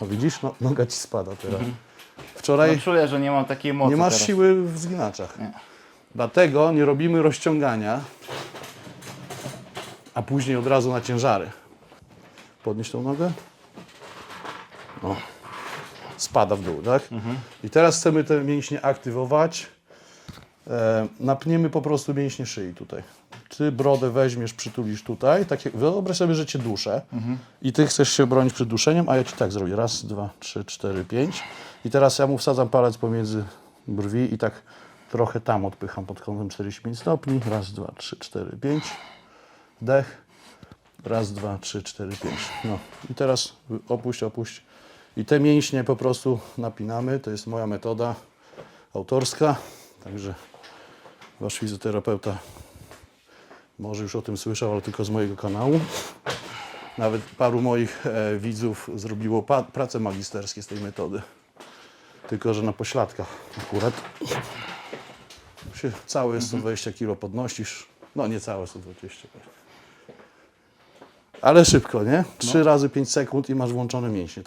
No widzisz, no, noga ci spada teraz. Wczoraj No czuję, że nie mam takiej mocy nie masz teraz. siły w zginaczach. Nie. Dlatego nie robimy rozciągania, a później od razu na ciężary. Podnieś tą nogę. O. Spada w dół, tak? I teraz chcemy te mięśnie aktywować. E, napniemy po prostu mięśnie szyi tutaj. Ty brodę weźmiesz, przytulisz tutaj. Tak jak, wyobraź sobie, że cię duszę i ty chcesz się bronić przed duszeniem, a ja ci tak zrobię. Raz, dwa, trzy, cztery, pięć. I teraz ja mu wsadzam palec pomiędzy brwi i tak trochę tam odpycham pod kątem 45 stopni. Raz, dwa, trzy, cztery, pięć. Dech. Raz, dwa, trzy, cztery, pięć. No i teraz opuść, opuść. I te mięśnie po prostu napinamy. To jest moja metoda autorska. Także wasz fizjoterapeuta może już o tym słyszał, ale tylko z mojego kanału. Nawet paru moich e, widzów zrobiło prace magisterskie z tej metody. Tylko, że na pośladkach akurat. Się całe 120 kg podnosisz. No nie całe 120. Ale szybko, nie? Trzy razy 5 sekund i masz włączone mięśnie.